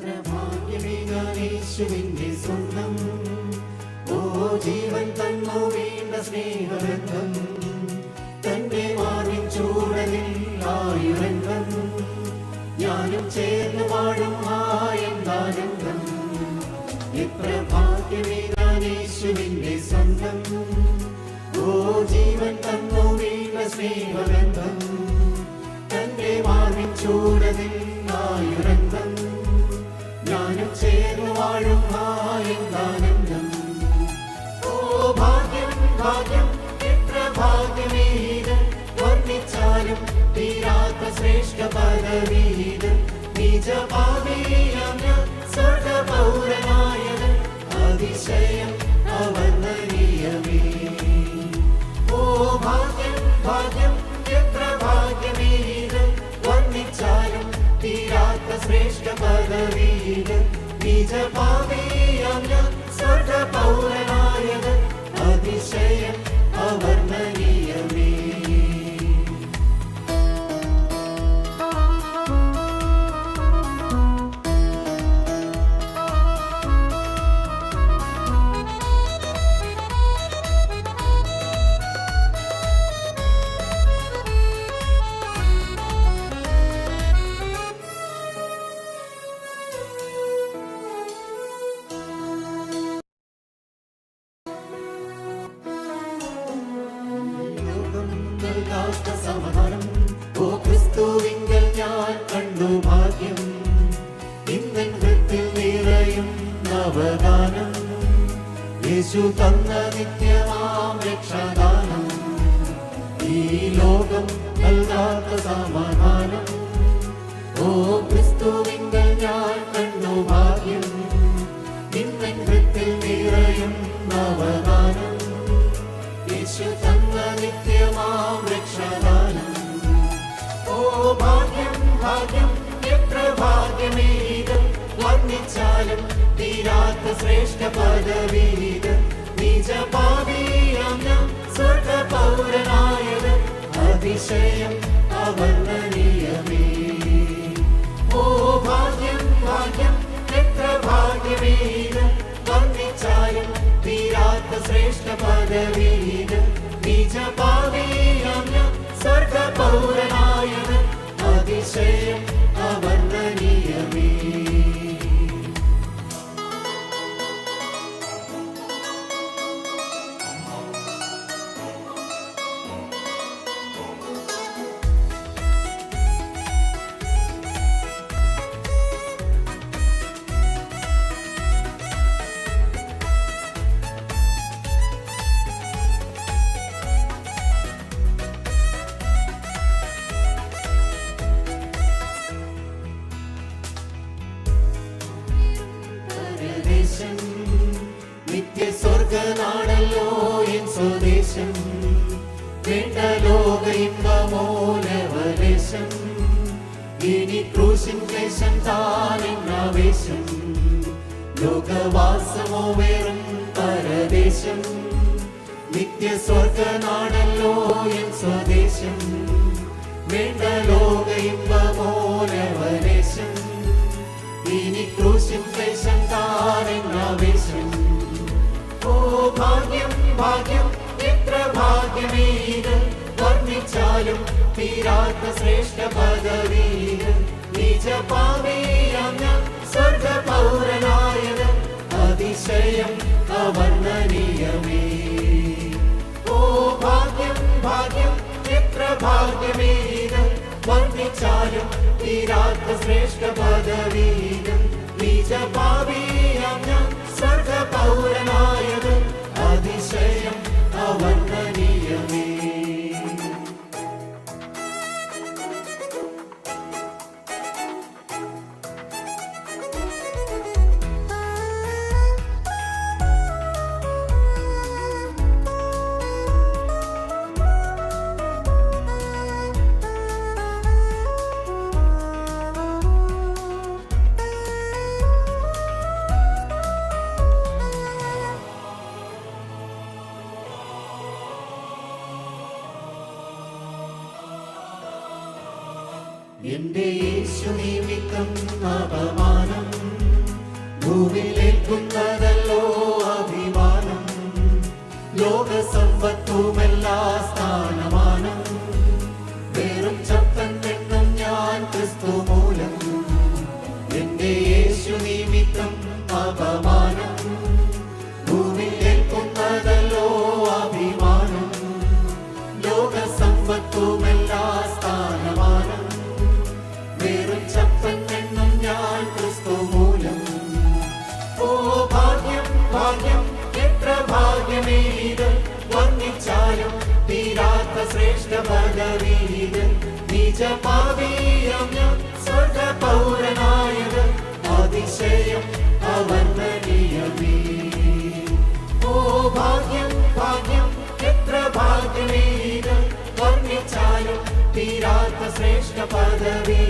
ഭാഗ്യമേ ഞാൻ യേശുവിന്റെ സ്വന്തം. ഓ ജീവൻ തന്നു വീണ്ട സ്നേഹബന്ധം. തന്റെ മാറിൻ ചൂടലിൽ ആയുരംഗം. ഞാനും ചേർന്ന് പാടും ആയെന്താനന്ദം എത്ര ഭാഗ്യമേ ഞാൻ യേശുവിന്റെ സ്വന്തം. ഓ ജീവൻ തന്നു വീണ്ട സ്നേഹബന്ധം. തന്റെ മാറിൻ ചൂടലിൽ തീരാത്ത ശ്രേഷ്ഠ പദവീത് നിജപാതീയം സ്വർഗ പൗരനായത് അതിശയം അവർണനീയമേ നൽകാത്ത ഓ ക്രിസ്തുവിങ്കൽ ഞാൻ കണ്ടു ഭാഗ്യം. ഇന്നൻ നവഗാനം. യേശു തന്ന നിത്യമാം രക്ഷാദാനം. ഈ ലോകം നൽകാത്ത സമാധാനം. ഓ ക്രിസ്തുവിങ്കൽ ഞാൻ കണ്ടു ഭാഗ്യമേത് വർണിച്ചാലും തീരാത്ത ശ്രേഷ്ഠ പദവീത്. നിജപാതീയം സ്വർഗ പൗരനായത് അതിശയം അവർണനീയമേ ഓ ഭാഗ്യം ഭാഗ്യം എത്ര ഭാഗ്യമേത് വർണിച്ചാലും തീരാത്ത ശ്രേഷ്ഠ പദവീത്. നിജപാതീയം സ്വർഗ പൗരനായത് അതിശയം പരദേശം നിത്യ എൻ സ്വദേശം. വേണ്ട ലോക ഇമ്പമോലവദേശം ഇനി ക്രൂശിൻ ക്ലേശം താനെന്നാവേശം. ലോകവാസമോ വെറും പരദേശം. നിത്യ സ്വർഗനാടല്ലോ എൻ സ്വദേശം. വേണ്ട ലോക ഭാഗ്യം എത്ര ഭാഗ്യമേത് വർണിച്ചാലും തീരാത്ത ശ്രേഷ്ഠ പദവീത്. നിജപാതീയം സ്വർഗ പൗരനായത് അതിശയം അവർണനീയമേ ഓ ഭാഗ്യം ഭാഗ്യം എത്ര ഭാഗ്യമേത് വർണിച്ചാലും തീരാത്ത ശ്രേഷ്ഠ പദവീത്. നിജ സ്വർഗ എന്റെ യേശു നിമിത്തം അപമാനം ഭൂമിയിലേക്കുന്നതല്ലോ അഭിമാനം. ലോക സമ്പത്തുമെല്ലാ ശ്രേഷ്ഠ പദവീത് നിജപാവീയം ഞാൻ സ്വർഗ പൗരനായത് അതിശയം അവർണനീയമേ ഓ ഭാഗ്യം ഭാഗ്യം എത്ര ഭാഗ്യമേത് വർണിച്ചാലും തീരാത്ത ശ്രേഷ്ഠ പദവീ